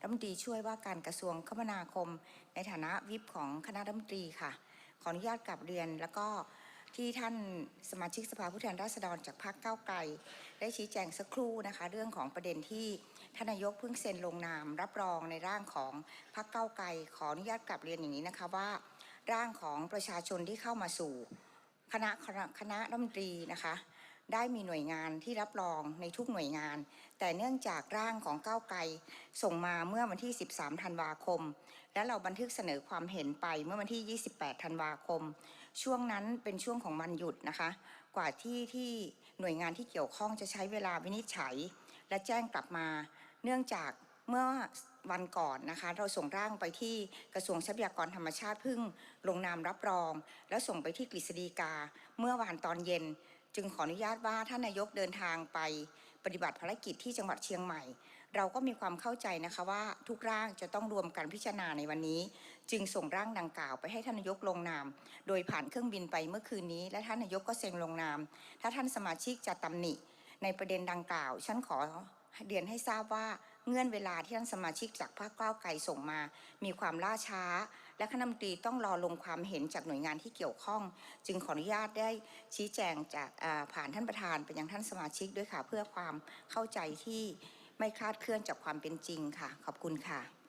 รัฐมนตรีช่วยว่าการกระทรวงคมนาคม ในฐานะวิปของคณะรัฐมนตรีค่ะ ขออนุญาตกลับเรียน แล้วก็ที่ท่านสมาชิกสภาผู้แทนราษฎรจากพรรคก้าวไกล ได้ชี้แจงสักครู่นะคะ เรื่องของประเด็นที่ท่านนายกเพิ่งเซ็นลงนาม รับรองในร่างของพรรคก้าวไกล ขออนุญาตกลับเรียนอย่างนี้นะคะว่า ร่างของประชาชนที่เข้ามาสู่ คณะคณะรัฐมนตรีนะคะ ได้มีหน่วยงานที่รับรองในทุกหน่วยงาน แต่เนื่องจากร่างของก้าวไกลส่งมาเมื่อวันที่ 13 ธันวาคม และเราบันทึกเสนอความเห็นไปเมื่อวันที่ 28 ธันวาคม ช่วงนั้นเป็นช่วงของมันหยุดนะคะ กว่าที่ที่หน่วยงานที่เกี่ยวข้องจะใช้เวลาวินิจฉัย และแจ้งกลับมา เนื่องจากเมื่อวันก่อนนะคะ เราส่งร่างไปที่กระทรวงทรัพยากรธรรมชาติพึ่ง ลงนามรับรอง แล้วส่งไปที่กฤษฎีกา เมื่อวานตอนเย็น จึงขออนุญาตว่าท่านนายกเดินทางไปปฏิบัติภารกิจที่จังหวัดเชียงใหม่ เราก็มีความเข้าใจนะคะว่าทุกร่างจะต้องรวมกันพิจารณาในวันนี้ จึงส่งร่างดังกล่าวไปให้ท่านนายกลงนาม โดยผ่านเครื่องบินไปเมื่อคืนนี้ และท่านนายกก็เซ็นลงนาม ถ้าท่านสมาชิกจะตำหนิในประเด็นดังกล่าวฉันขอ เรียนให้ทราบว่าเงื่อนเวลาที่ท่านสมาชิกจากภาคก้าวไกลส่งมา มีความล่าช้า และคณะมนตรีต้องรอลงความเห็นจากหน่วยงานที่เกี่ยวข้อง จึงขออนุญาตได้ชี้แจงจากผ่านท่านประธานไปยังท่านสมาชิกด้วยค่ะ เพื่อความเข้าใจที่ไม่คลาดเคลื่อนจากความเป็นจริงค่ะ ขอบคุณค่ะ